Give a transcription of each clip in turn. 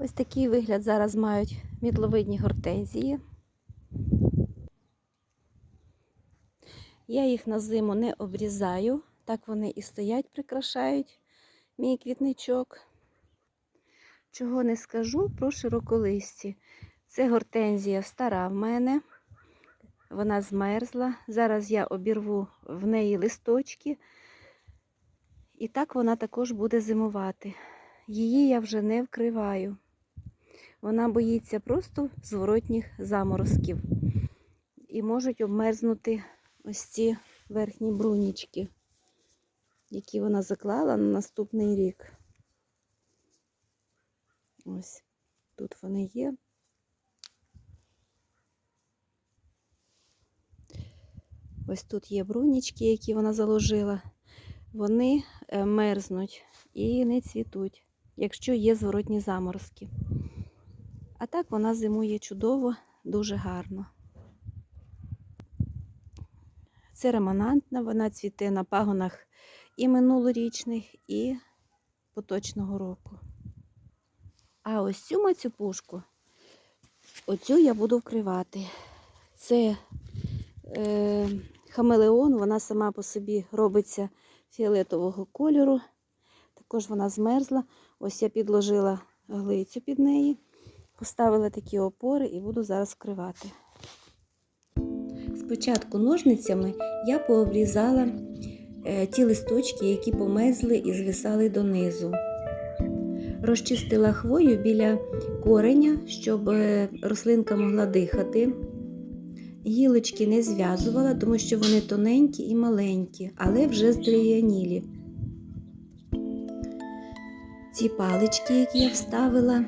Ось такий вигляд зараз мають мітловидні гортензії. Я їх на зиму не обрізаю, так вони і стоять, прикрашають мій квітничок. Чого не скажу про широколисті. Це гортензія стара в мене. Вона змерзла. Зараз я обірву в неї листочки. І так вона також буде зимувати. Її я вже не вкриваю. Вона боїться просто зворотніх заморозків. І можуть обмерзнути ось ці верхні брунічки, які вона заклала на наступний рік. Ось тут вони є. Ось тут є брунічки, які вона заложила. Вони е, мерзнуть і не цвітуть, якщо є зворотні заморозки. А так вона зимує чудово, дуже гарно. Це ремонантна, вона цвіте на пагонах і минулорічних, і поточного року. А ось цю мацюпушку, оцю я буду вкривати. Це е, хамелеон, вона сама по собі робиться фіолетового кольору. Також вона змерзла. Ось я підложила глицю під неї, поставила такі опори і буду зараз вкривати. Спочатку ножницями я пообрізала е, ті листочки, які померзли і звисали донизу. Розчистила хвою біля кореня, щоб е, рослинка могла дихати. Гілочки не зв'язувала, тому що вони тоненькі і маленькі, але вже здерев'янілі. Ці палички, які я вставила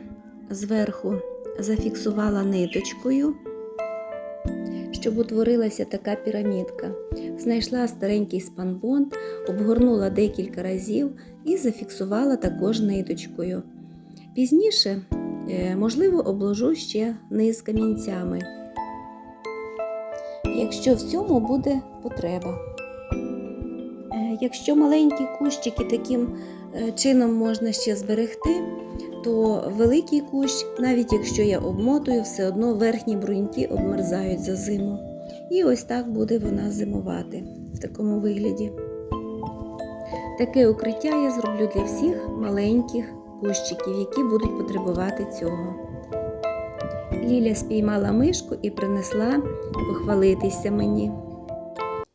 зверху, зафіксувала ниточкою, щоб утворилася така пірамідка. Знайшла старенький спанбонд, обгорнула декілька разів і зафіксувала також ниточкою. Пізніше, е, можливо, обложу ще низ камінцями якщо в цьому буде потреба. Е, Якщо маленькі кущики таким е, чином можна ще зберегти, то великий кущ, навіть якщо я обмотую, все одно верхні бруньки обмерзають за зиму. І ось так буде вона зимувати в такому вигляді. Таке укриття я зроблю для всіх маленьких кущиків, які будуть потребувати цього. Ліля спіймала мишку і принесла похвалитися мені.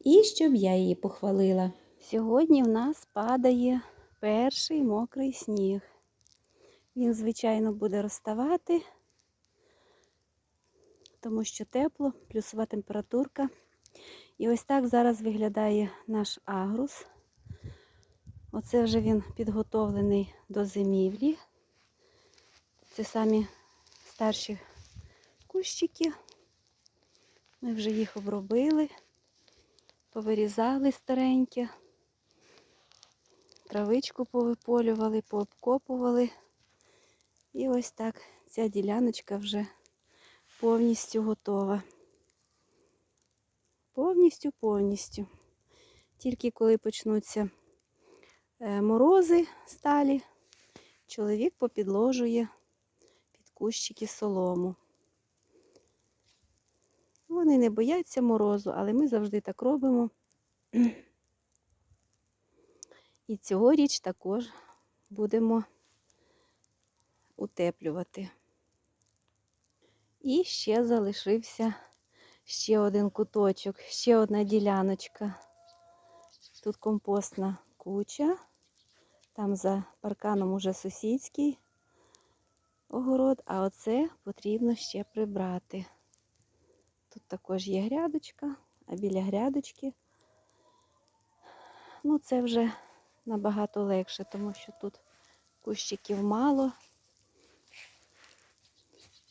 І щоб я її похвалила. Сьогодні в нас падає перший мокрий сніг. Він, звичайно, буде розставати, тому що тепло, плюсова температурка. І ось так зараз виглядає наш агрус. Оце вже він підготовлений до зимівлі. Це самі старші кущики. Ми вже їх обробили, повирізали старенькі, травичку повиполювали, пообкопували. І ось так ця діляночка вже повністю готова. Повністю, повністю. Тільки коли почнуться е, морози сталі, чоловік попідложує під кущики солому. Вони не бояться морозу, але ми завжди так робимо. І цьогоріч також будемо утеплювати. І ще залишився ще один куточок, ще одна діляночка. Тут компостна куча, там за парканом уже сусідський огород, а оце потрібно ще прибрати. Тут також є грядочка, а біля грядочки, ну це вже набагато легше, тому що тут кущиків мало.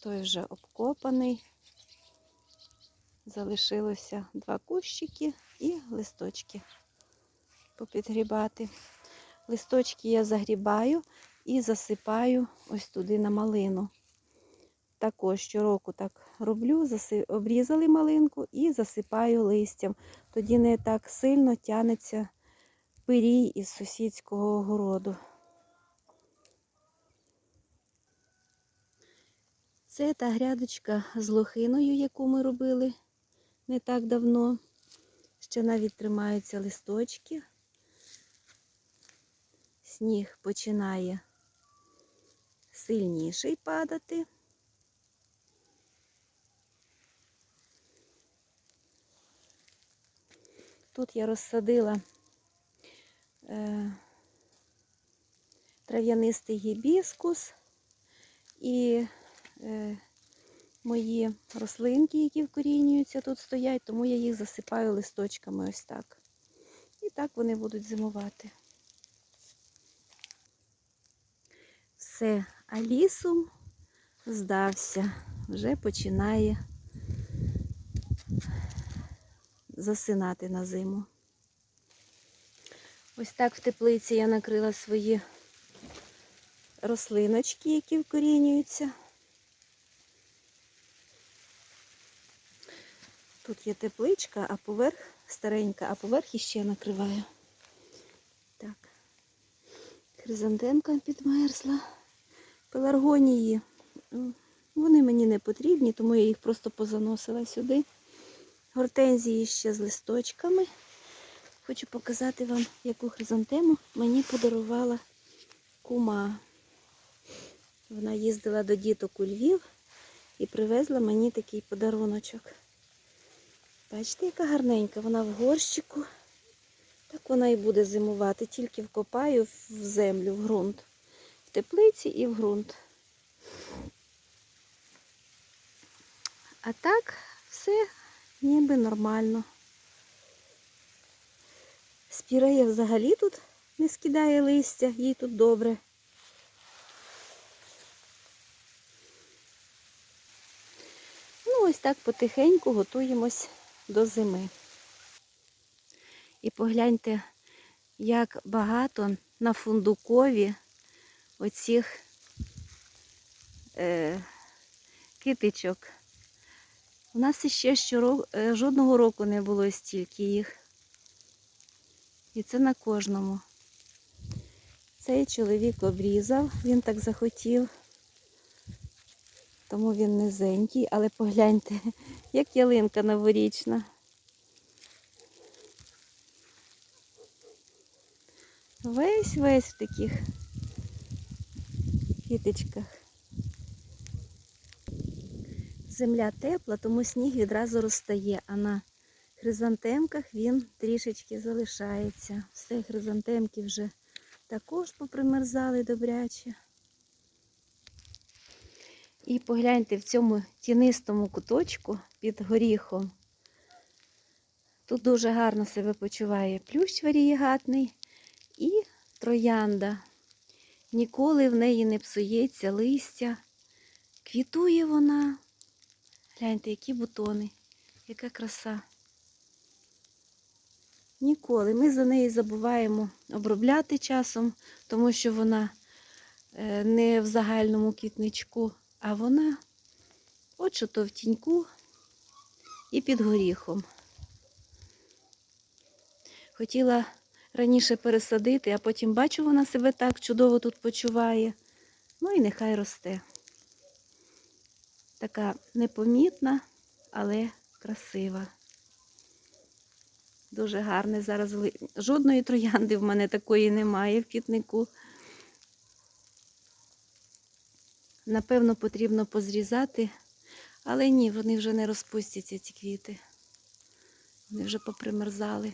Той вже обкопаний. Залишилося два кущики і листочки попідгрібати. Листочки я загрібаю і засипаю ось туди на малину також щороку так роблю, обрізали малинку і засипаю листям. Тоді не так сильно тянеться пирій із сусідського огороду. Це та грядочка з лохиною, яку ми робили не так давно. Ще навіть тримаються листочки. Сніг починає сильніший падати. Тут я розсадила е, трав'янистий гібіскус і мої рослинки, які вкорінюються, тут стоять, тому я їх засипаю листочками ось так. І так вони будуть зимувати. Все, алісум здався, вже починає засинати на зиму. Ось так в теплиці я накрила свої рослиночки, які вкорінюються. Тут є тепличка, а поверх старенька, а поверх іще накриваю. Так. Хризантемка підмерзла. Пеларгонії. Вони мені не потрібні, тому я їх просто позаносила сюди. Гортензії ще з листочками. Хочу показати вам, яку хризантему мені подарувала кума. Вона їздила до діток у Львів і привезла мені такий подаруночок. Бачите, яка гарненька, вона в горщику. Так вона і буде зимувати, тільки вкопаю в землю, в ґрунт. В теплиці і в ґрунт. А так все ніби нормально. Спірея взагалі тут не скидає листя, їй тут добре. Ну, ось так потихеньку готуємось до зими. І погляньте, як багато на фундукові оцих е, китичок. У нас ще щоро, е, жодного року не було стільки їх. І це на кожному. Цей чоловік обрізав, він так захотів, тому він низенький, але погляньте, як ялинка новорічна. Весь весь в таких кіточках. Земля тепла, тому сніг відразу розтає, а на хризантемках він трішечки залишається. Все хризантемки вже також попримерзали добряче. І погляньте в цьому тінистому куточку під горіхом. Тут дуже гарно себе почуває плющ варієгатний і троянда. Ніколи в неї не псується листя. Квітує вона. Гляньте, які бутони, яка краса. Ніколи. Ми за неї забуваємо обробляти часом, тому що вона е, не в загальному квітничку, а вона от то в тіньку і під горіхом. Хотіла раніше пересадити, а потім бачу, вона себе так чудово тут почуває. Ну і нехай росте. Така непомітна, але красива. Дуже гарне зараз. Жодної троянди в мене такої немає в квітнику. Напевно, потрібно позрізати, але ні, вони вже не розпустяться, ці квіти. Вони вже попримерзали.